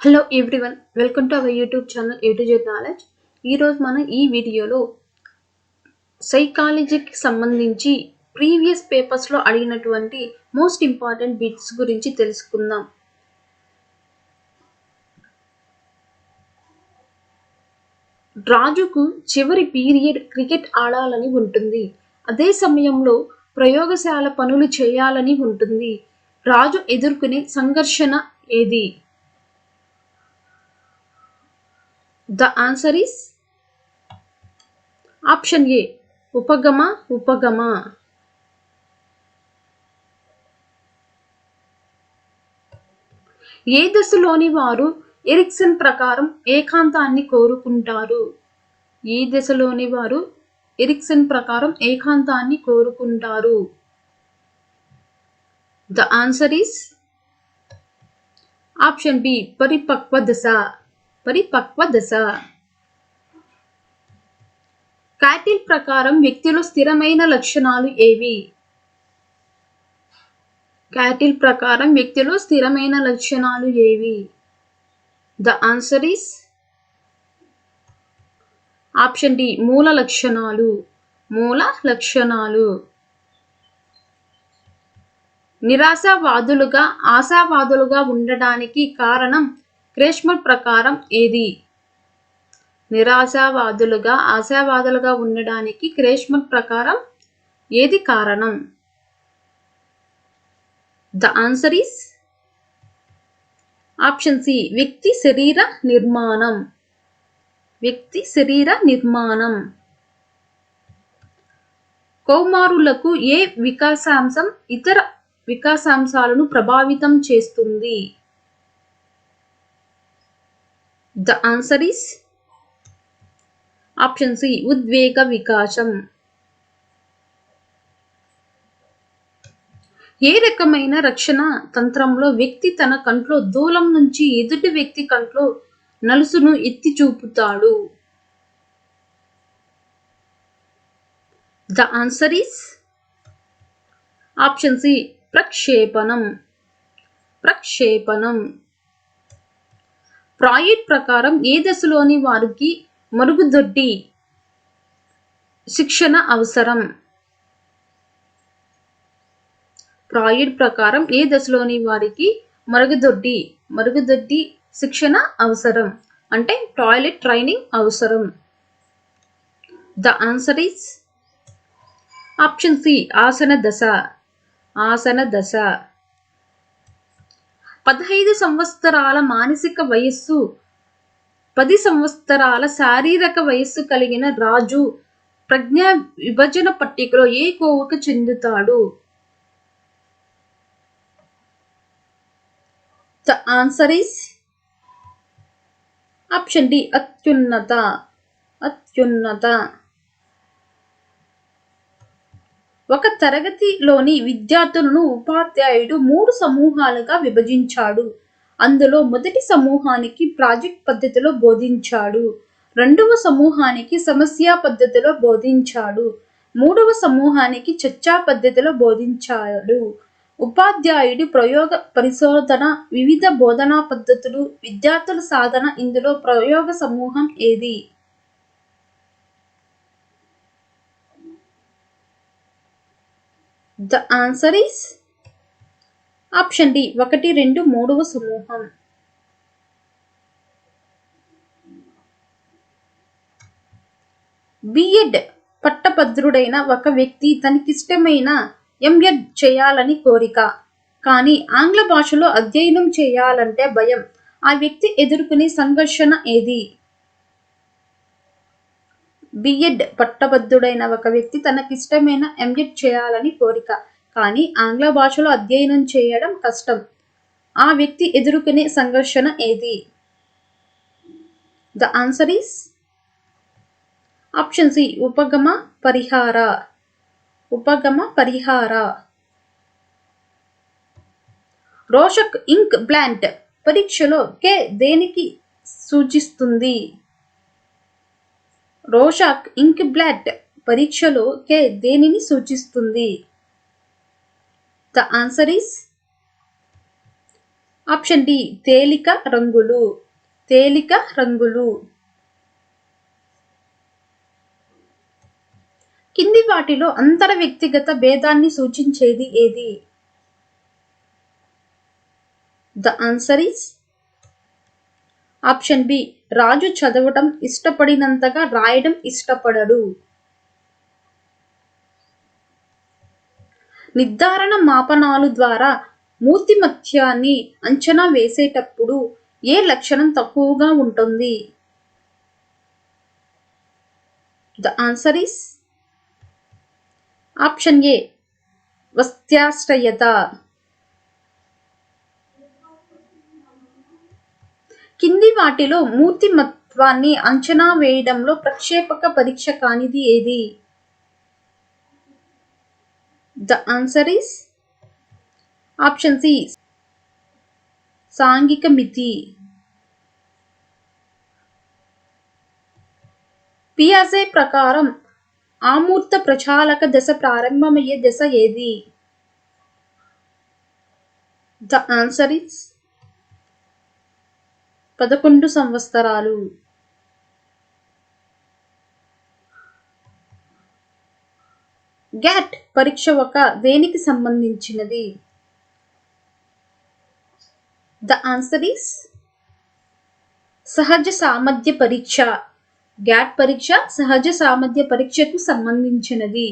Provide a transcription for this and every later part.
Hello everyone welcome to our YouTube channel A to Z knowledge ఈరోజు మనం ఈ వీడియోలో సైకాలజీకి సంబంధించి ప్రీవియస్ పేపర్స్లో అడిగినటువంటి మోస్ట్ ఇంపార్టెంట్ బిట్స్ గురించి తెలుసుకుందాం. రాజుకు చివరి పీరియడ్ క్రికెట్ ఆడాలని ఉంటుంది. అదే సమయంలో ప్రయోగశాల పనులు చేయాలని ఉంటుంది. రాజు ఎదుర్కొనే సంఘర్షణ ఏది? The answer is option A ఉపగమ ఉపగమ ఏ దశలోని వారు ఎరిక్సన్ ప్రకారం ఏకాంతాన్ని కోరుకుంటారు? ఏ దశలోని వారు ఎరిక్సన్ ప్రకారం ఏకాంతాన్ని కోరుకుంటారు? The answer is option B పరిపక్వ దశ. పరిపక్వ దశ కాటిల్ ప్రకారం వ్యక్తిలో స్థిరమైన లక్షణాలు ఏవి? కాటిల్ ప్రకారం వ్యక్తిలో స్థిరమైన లక్షణాలు ఏవి? The answer is option D మూల లక్షణాలు. మూల లక్షణాలు. నిరాశావాదులుగా ఆశావాదులుగా ఉండడానికి కారణం క్రేష్మర్ ప్రకారం ఏది? నిరాశావాదులుగా ఆశావాదులుగా ఉండడానికి క్రేష్మర్ ప్రకారం ఏది కారణం? The answer is option C వ్యక్తి శరీర నిర్మాణం. వ్యక్తి శరీర నిర్మాణం. కౌమారులకు ఏ వికాసాంశం ఇతర వికాసాంశాలను ప్రభావితం చేస్తుంది? The answer is option C ఉద్వేగ వికాసం ఏ రకమైన రక్షణ తంత్రంలో వ్యక్తి తన కంట్లో దూలం నుంచి ఎదుటి వ్యక్తి కంట్లో నలుసును ఎత్తి చూపుతాడు? The answer is option C ప్రక్షేపణం. ప్రక్షేపణం. ప్రాయిడ్ ప్రకారం ఏ దశలోని వారికి మరుగుదొడ్డి శిక్షణ అవసరం? ప్రాయిడ్ ప్రకారం ఏ దశలోని వారికి మరుగుదొడ్డి మరుగుదొడ్డి శిక్షణ అవసరం? అంటే టాయిలెట్ ట్రైనింగ్ అవసరం. The answer is option C ఆసన దశ. ఆసన దశ. పదహైదు సంవత్సరాల మానసిక వయస్సు పది సంవత్సరాల శారీరక వయస్సు కలిగిన రాజు ప్రజ్ఞా విభజన పట్టికలో ఏ కోవకు చెందుతాడు? The answer is option D అత్యున్నత. అత్యున్నత. ఒక తరగతిలోని విద్యార్థులను ఉపాధ్యాయుడు మూడు సమూహాలుగా విభజించాడు. అందులో మొదటి సమూహానికి ప్రాజెక్ట్ పద్ధతిలో బోధించాడు. రెండవ సమూహానికి సమస్య పద్ధతిలో బోధించాడు. మూడవ సమూహానికి చర్చా పద్ధతిలో బోధించాడు. ఉపాధ్యాయుడి ప్రయోగ పరిశోధన వివిధ బోధనా పద్ధతులు విద్యార్థుల సాధన ఇందులో ప్రయోగ సమూహం ఏది? The answer is option D ఒకటి రెండు మూడవ సమూహం. బిఎడ్ పట్టభద్రుడైన ఒక వ్యక్తి తనకిష్టమైన ఎంఎడ్ చేయాలని కోరిక. కానీ ఆంగ్ల భాషలో అధ్యయనం చేయాలంటే భయం. ఆ వ్యక్తి ఎదుర్కొనే సంఘర్షణ ఏది? బిఎడ్ పట్టభద్రుడైన ఒక వ్యక్తి తనకిష్టమైన ఎంఎడ్ చేయాలని కోరిక. కానీ ఆంగ్ల భాషలో అధ్యయనం చేయడం కష్టం. ఆ వ్యక్తి ఎదుర్కొనే సంఘర్షణ ఏది? The answer is option C ఉపగమ పరిహార. ఉపగమ పరిహార. రోషక్ ఇంక్ ప్లాంట్ పరీక్షలో కే దేనికి సూచిస్తుంది? రోషాక్ ఇంక్ బ్లడ్ పరీక్షలో కే దేనిని సూచిస్తుంది? The answer is option D తేలిక రంగులు. తేలిక రంగులు. కింది వాటిలో అంతర వ్యక్తిగత భేదాన్ని సూచించేది ఏది? The answer is option B Raju చదవటం ఇష్టపడినంతగా రాయడం ఇష్టపడడు. నిర్ధారణ మాపనాలు ద్వారా మూర్తిమత్యాన్ని అంచనా వేసేటప్పుడు ఏ లక్షణం తక్కువగా ఉంటుంది? The answer is option A వస్త్యాశ్రయత. కింది వాటిలో మూర్తిమత్వాన్ని అంచనా వేయడంలో ప్రక్షేపక పరీక్ష కానిది ఏది? The answer is option C సాంఘిక మితి. పియాజే ప్రకారం ఆమూర్త ప్రచాలక దశ ప్రారంభమయ్యే దశ ఏది? ద ఆన్సర్ ఇస్ పదకొండు సంవత్సరాలు. గ్యాట్ పరీక్ష ఒక దేనికి సంబంధించినది? ద ఆన్సర్ ఈస్ సహజ సామర్థ్య పరీక్ష. గ్యాట్ పరీక్ష సహజ సామర్థ్య పరీక్షకు సంబంధించినది.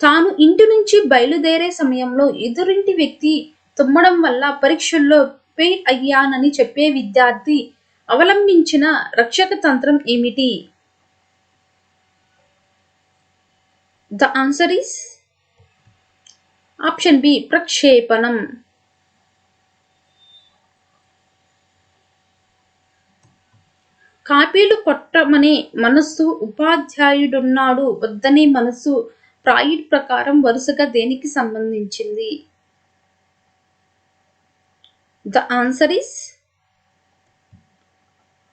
తాను ఇంటి నుంచి బయలుదేరే సమయంలో ఎదురింటి వ్యక్తి తుమ్మడం వల్ల పరీక్షల్లో ఫెయిల్ అయ్యానని చెప్పే విద్యార్థి అవలంబించిన రక్షక తంత్రం ఏమిటి? The answer is option B ప్రక్షేపణం. కాపీలు కొట్టమనే మనస్సు ఉపాధ్యాయుడున్నాడు వద్దనే మనస్సు ప్రాయిడ్ ప్రకారం వరుసగా దేనికి సంబంధించింది? The answer is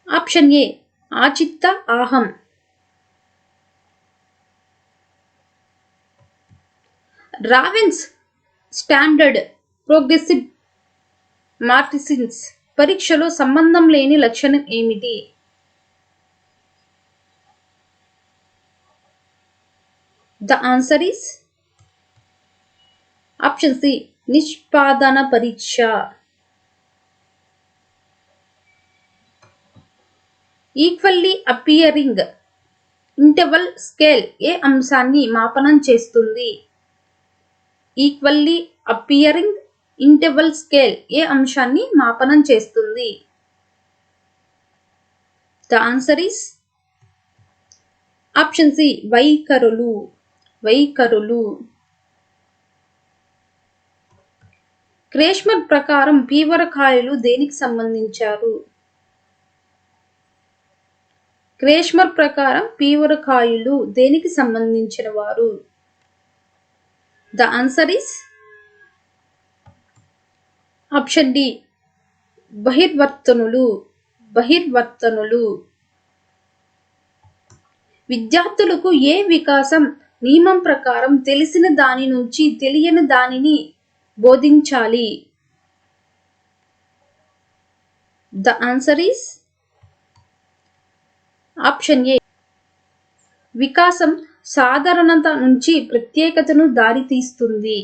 option A ఆచిత్త ఆహం రావెన్స్ స్టాండర్డ్ ప్రోగ్రెసివ్ మార్టిసిన్స్ పరీక్షలో సంబంధం లేని లక్షణం ఏమిటి? The answer is option C నిష్పాదన పరీక్ష ఈక్వల్లీ అపియరింగ్ ఇంటర్వల్ స్కేల్ ఏ అంశాన్ని మాపనం చేస్తుంది? ఈక్వల్లీ అపియరింగ్ ఇంటర్వల్ స్కేల్ ఏ అంశాన్ని మాపనం చేస్తుంది? The answer is option C వైఖరులు వైఖరులు క్రేష్మర్ ప్రకారం పీవరకాయలు దేనికి సంబంధించారు? క్రేష్మర్ ప్రకారం పీవరకాయలు దేనికి సంబంధించిన వారు the answer is option D బహిర్వర్తనులు బహిర్వర్తనులు. విద్యార్థులకు ఏ వికాసం నియమం ప్రకారం తెలిసిన దాని నుంచి తెలియని దానిని బోధించాలి? The answer is option A. వికాసం సాధారణత నుంచి ప్రత్యేకతను దారితీస్తుంది.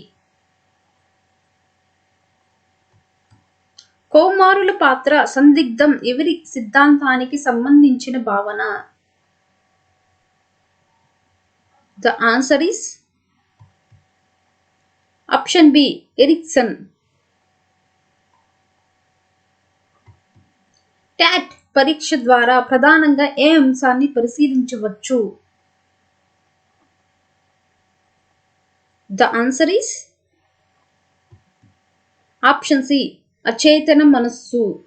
కౌమారుల పాత్ర సందిగ్ధం ఎవరి సిద్ధాంతానికి సంబంధించిన భావన? The answer is option B Erikson TAT పరీక్ష ద్వారా ప్రధానంగా ఏ అంశాన్ని పరిశీలించవచ్చు? The answer is option C అచేతన మనస్సు.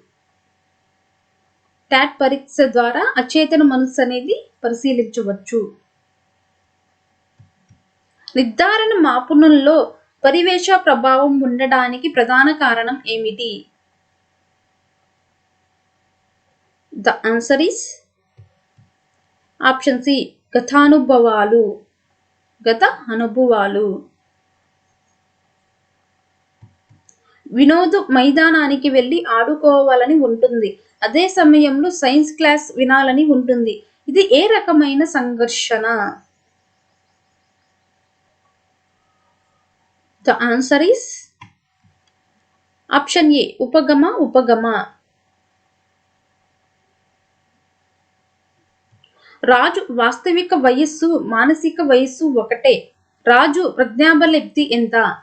టాట్ పరీక్ష ద్వారా అచేతన మనస్సు అనేది పరిశీలించవచ్చు. నిర్ధారణ మాపునుల్లో పరివేశ ప్రభావం ఉండడానికి ప్రధాన కారణం ఏమిటి? The answer is option C గతానుభవాలు. గత అనుభవాలు. వినోద్ మైదానానికి వెళ్ళి ఆడుకోవాలని ఉంటుంది. అదే సమయంలో సైన్స్ క్లాస్ వినాలని ఉంటుంది. ఇది ఏ రకమైన సంఘర్షణ? The answer is option A ఉపగమ ఉపగమ. రాజు వాస్తవిక వయస్సు మానసిక వయస్సు ఒకటే. రాజు ప్రజ్ఞాబలబ్ధి ఎంత?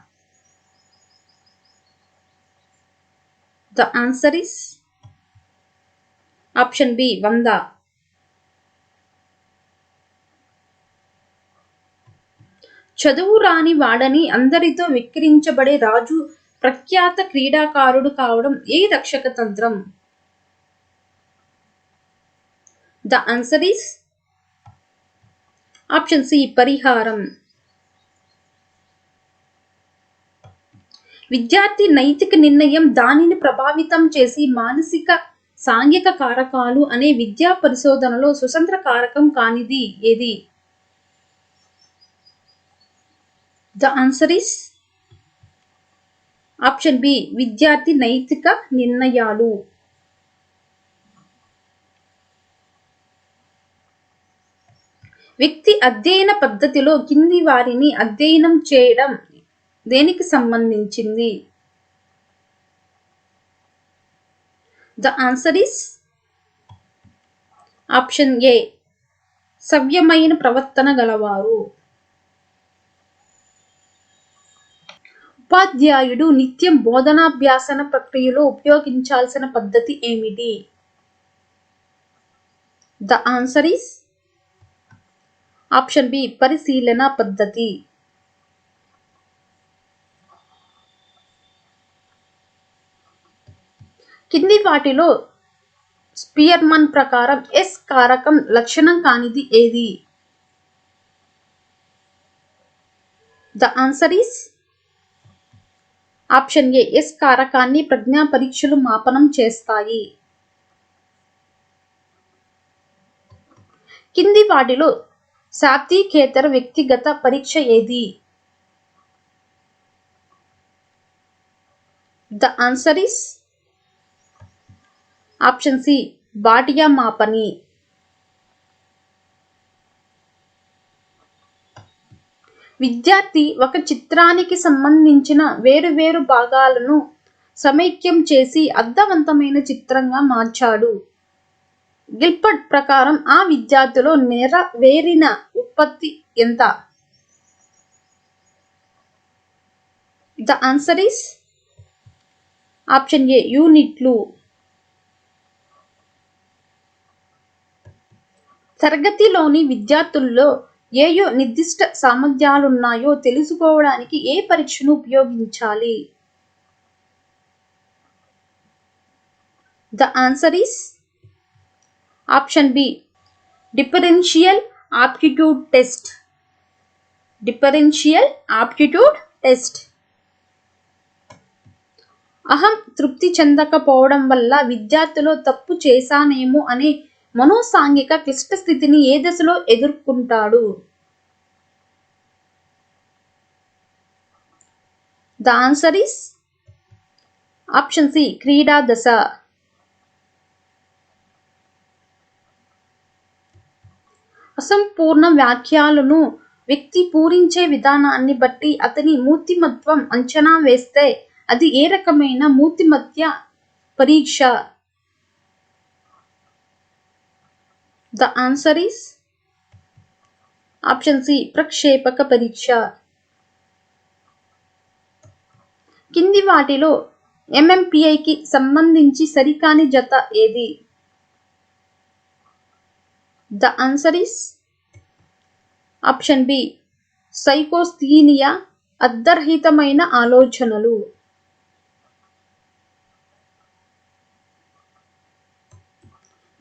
The answer is option B వంద. చదువు రాని వాడని అందరితో విక్రించబడే రాజు ప్రఖ్యాత క్రీడాకారుడు కావడం ఏ రక్షక తంత్రం? The answer is option C పరిహారం. విద్యార్థి నైతిక నిర్ణయం దానిని ప్రభావితం చేసి మానసిక సాంఘిక కారకాలు అనే విద్యా పరిశోధనలో స్వతంత్ర కారకం కానిది ఏది? The answer is option B విద్యార్థి నైతిక నిర్ణయాలు. వ్యక్తి అధ్యయన పద్ధతిలో కింది వారిని అధ్యయనం చేయడం దేనికి సంబంధించింది? The answer is option A సవ్యమైన ప్రవర్తన గలవారు. ఉపాధ్యాయుడు నిత్యం బోధనాభ్యాసన ప్రక్రియలో ఉపయోగించాల్సిన పద్ధతి ఏమిటి? The answer is option B పరిశీలన పద్ధతి. కింది వాటిలో స్పియర్మన్ ప్రకారం ఎస్ కారకం లక్షణం కానిది ఏది? The answer is option A S కారకాన్ని ప్రజ్ఞా పరీక్షలు మాపనం చేస్తాయి. కింది వాటిలో శాబ్దీకేతర వ్యక్తిగత పరీక్ష ఏది? The answer is option C Bhatia మాపని. విద్యార్థి ఒక చిత్రానికి సంబంధించిన వేరువేరు భాగాలను సమైక్యం చేసి అర్థవంతమైన చిత్రంగా మార్చాడు. గిల్పర్ట్ ప్రకారం ఆ విద్యార్థిలో నెరవేరిన ఉత్పత్తి ఎంత? The answer is option A యూనిట్లు తరగతిలోని విద్యార్థుల్లో ఏయో నిర్దిష్ట సామర్థ్యాలున్నాయో తెలుసుకోవడానికి ఏ పరీక్షను ఉపయోగించాలి? The answer is option B differential aptitude test. Differential aptitude test. అహం తృప్తి చెందకపోవడం వల్ల విద్యార్థిలో తప్పు చేశానేమో అనే మనోసాంఘిక క్లిష్ట స్థితిని ఏ దశలో ఎదుర్కొంటాడు? The answer is option C క్రీడా దశ. అసంపూర్ణ వాక్యాలను వ్యక్తి పూరించే విధానాన్ని బట్టి అతని మూర్తిమత్వం అంచనా వేస్తే అది ఏ రకమైన మూర్తిమత్య పరీక్ష? The answer is option C ప్రక్షేపక పరీక్ష. కింది వాటిలో ఎంఎంపిఐకి సంబంధించి సరికాని జత ఏది? The answer is option B psychasthenia అర్ధరహితమైన ఆలోచనలు.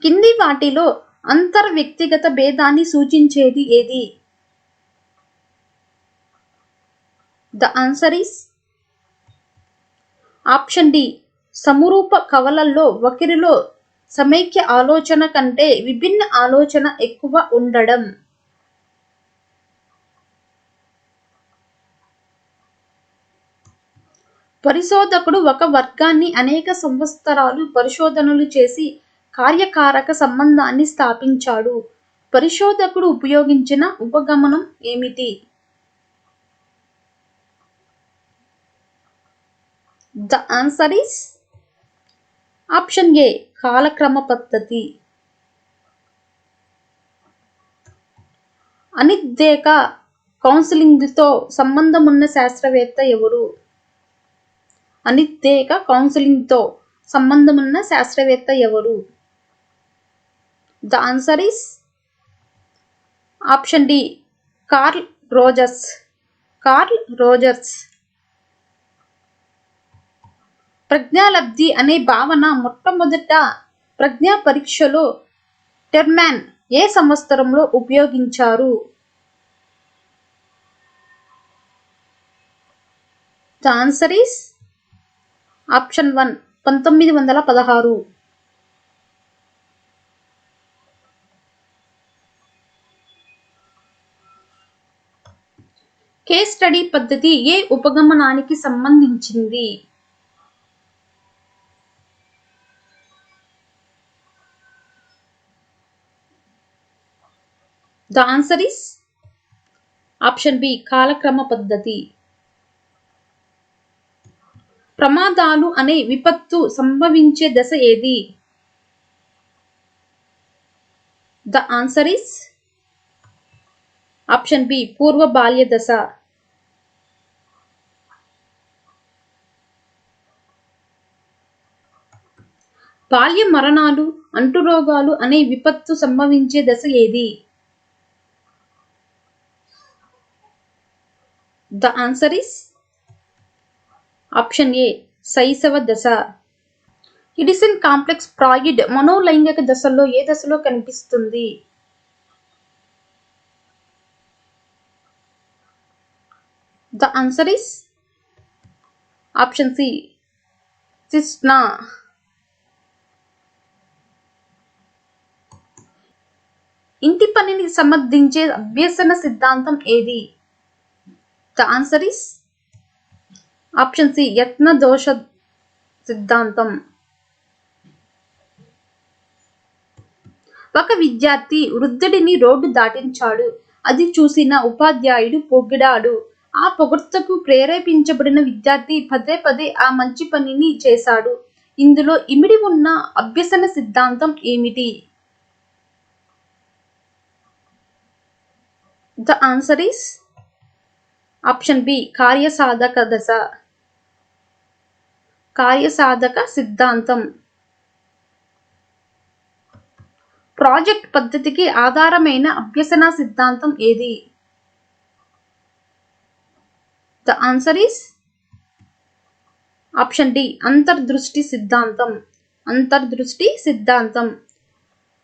కింది వాటిలో అంతర్ వ్యక్తిగత భేదాన్ని సూచించేది ఏది? The answer is option D సమరూప కవలల్లో ఒకరిలో సమైక్య ఆలోచన కంటే విభిన్న ఆలోచన ఎక్కువ ఉండడం. పరిశోధకుడు ఒక వర్గాన్ని అనేక సంవత్సరాలు పరిశోధనలు చేసి కార్యకారక సంబంధాన్ని స్థాపించాడు. పరిశోధకుడు ఉపయోగించిన ఉపగమనం ఏమిటి? The answer is option A కాలక్రమ పద్ధతి. అనిద్దేక కౌన్సిలింగ్తో సంబంధం ఉన్న శాస్త్రవేత్త ఎవరు? అనిద్దేక కౌన్సిలింగ్తో సంబంధం ఉన్న శాస్త్రవేత్త ఎవరు? The answer is option D Carl Rogers. Carl Rogers. ప్రజ్ఞాలబ్ధి అనే భావన మొట్టమొదట ప్రజ్ఞా పరీక్షలో టెర్మాన్ ఏ సంవత్సరంలో ఉపయోగించారు? ఆన్సర్ ఈస్ ఆప్షన్ వన్ పంతొమ్మిది వందల పదహారు. కేస్ స్టడీ పద్ధతి ఏ ఉపగమనానికి సంబంధించింది? The answer is option B కాలక్రమ పద్ధతి ప్రమాదాలు అనే విపత్తు సంభవించే దశ ఏది? The answer is option B పూర్వ బాల్య దశ. బాల్య మరణాలు అంటురోగాలు అనే విపత్తు సంభవించే దశ ఏది? The answer is option A శైశవ దశ ఇడిసిన్ కాంప్లెక్స్ ప్రాయిడ్ మనోలైంగిక దశల్లో ఏ దశలో కనిపిస్తుంది? The answer is option C సిస్నా ఇంటి పనిని సమర్థించే అభ్యసన సిద్ధాంతం ఏది? The answer is option C యత్న దోష సిద్ధాంతం ఒక విద్యార్థి వృద్ధుడిని రోడ్డు దాటించాడు. అది చూసిన ఉపాధ్యాయుడు పొగిడాడు. ఆ పొగడ్తకు ప్రేరేపించబడిన విద్యార్థి పదే పదే ఆ మంచి పనిని చేశాడు. ఇందులో ఇమిడి ఉన్న అభ్యసన సిద్ధాంతం ఏమిటి? The answer is option B కార్యసాధక దశ కార్యసాధక సిద్ధాంతం. ప్రాజెక్ట్ పద్ధతికి ఆధారమైన అభ్యసన సిద్ధాంతం ఏది? The answer is option D అంతర్దృష్టి సిద్ధాంతం. అంతర్దృష్టి సిద్ధాంతం.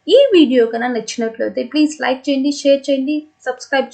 ఈ వీడియో కన్నా నచ్చినట్లయితే ప్లీజ్ లైక్ చేయండి షేర్ చేయండి సబ్స్క్రైబ్